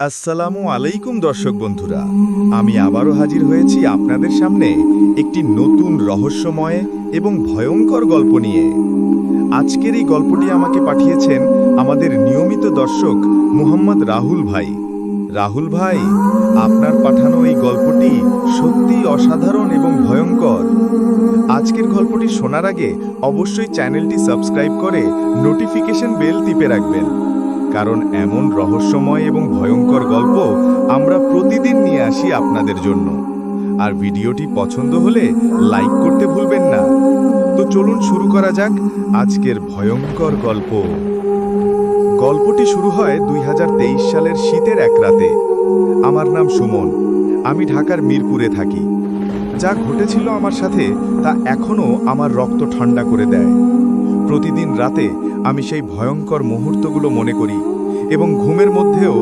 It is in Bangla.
আসসালামু আলাইকুম, দর্শক বন্ধুরা। আমি আবারও হাজির হয়েছি আপনাদের সামনে একটি নতুন রহস্যময় এবং ভয়ঙ্কর গল্প নিয়ে। আজকের এই গল্পটি আমাকে পাঠিয়েছেন আমাদের নিয়মিত দর্শক মুহাম্মদ রাহুল ভাই। রাহুল ভাই, আপনার পাঠানো এই গল্পটি সত্যিই অসাধারণ এবং ভয়ঙ্কর। আজকের গল্পটি শোনার আগে অবশ্যই চ্যানেলটি সাবস্ক্রাইব করে নোটিফিকেশন বেল টিপে রাখবেন। কারণ এমন রহস্যময় এবং ভয়ঙ্কর গল্প আমরা প্রতিদিন নিয়ে আসি আপনাদের জন্য। আর ভিডিওটি পছন্দ হলে লাইক করতে ভুলবেন না। তো চলুন শুরু করা যাক আজকের ভয়ঙ্কর গল্প। গল্পটি শুরু হয় দুই হাজার তেইশ সালের শীতের এক রাতে। আমার নাম সুমন। আমি ঢাকার মিরপুরে থাকি। যা ঘটেছিল আমার সাথে তা এখনও আমার রক্ত ঠান্ডা করে দেয়। প্রতিদিন রাতে আমি সেই ভয়ঙ্কর মুহূর্তগুলো মনে করি এবং ঘুমের মধ্যেও